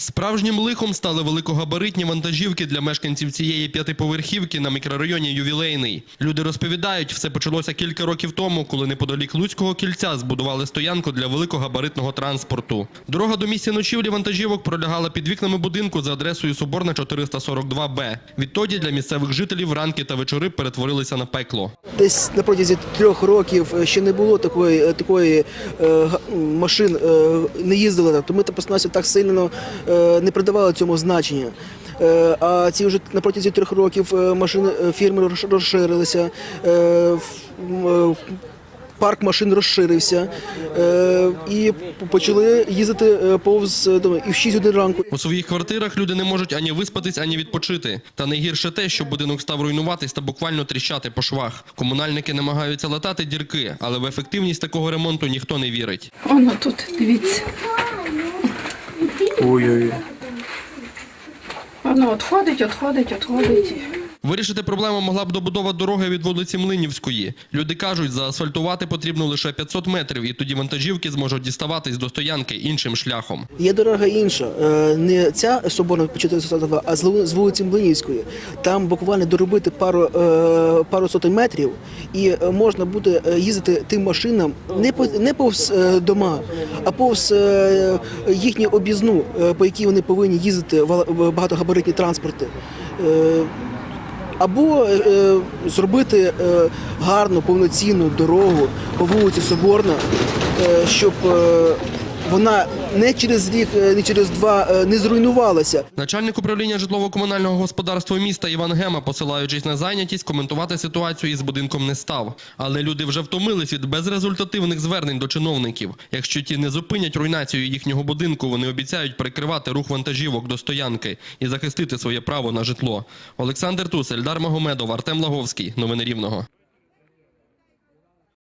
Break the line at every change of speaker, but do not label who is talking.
Справжнім лихом стали великогабаритні вантажівки для мешканців цієї п'ятиповерхівки на мікрорайоні Ювілейний. Люди розповідають, все почалося кілька років тому, коли неподалік Луцького кільця збудували стоянку для великогабаритного транспорту. Дорога до місця ночівлі вантажівок пролягала під вікнами будинку за адресою Соборна 442Б. Відтоді для місцевих жителів ранки та вечори перетворилися на пекло.
Десь на протязі трьох років е, ще не було такої, е, такої е, машин, е, не їздили, так, то ми так сильно е, не придавали цьому значення. Е, А ці вже на протязі трьох років е, машини е, фірми розширилися, е, е, парк машин розширився е, і почали їздити е, повз е, дома. і в 6 годин ранку.
У своїх квартирах люди не можуть ані виспатись, ані відпочити. Та найгірше те, що будинок став руйнуватись та буквально тріщати по швах. Комунальники намагаються латати дірки, але в ефективність такого ремонту ніхто не вірить.
Воно тут, дивіться.
Ой-ой.
Воно відходить, відходить, відходить.
Вирішити проблему могла б добудова дороги від вулиці Млинівської. Люди кажуть, заасфальтувати потрібно лише 500 метрів, і тоді вантажівки зможуть діставатись до стоянки іншим шляхом.
Є дорога інша, е, не ця соборна по 442, а з вулиці Млинівської. Там буквально доробити пару, е, пару сотень метрів, і е, можна буде їздити тим машинам не по не повз дома, а повз їхню об'їзну, по якій вони повинні їздити багатогабаритні транспорти. Е, або е, зробити е, гарну повноцінну дорогу по вулиці Соборна, е, щоб е, вона не через рік, е, не через два е, не зруйнувалася.
Начальник управління житлово-комунального господарства міста Іван Гема, посилаючись на зайнятість, коментувати ситуацію із будинком не став. Але люди вже втомились від безрезультативних звернень до чиновників. Якщо ті не зупинять руйнацію їхнього будинку, вони обіцяють перекривати рух вантажівок до стоянки і захистити своє право на житло. Олександр Тусель, Дар Магомедов, Артем Лаговський. Новини Рівного.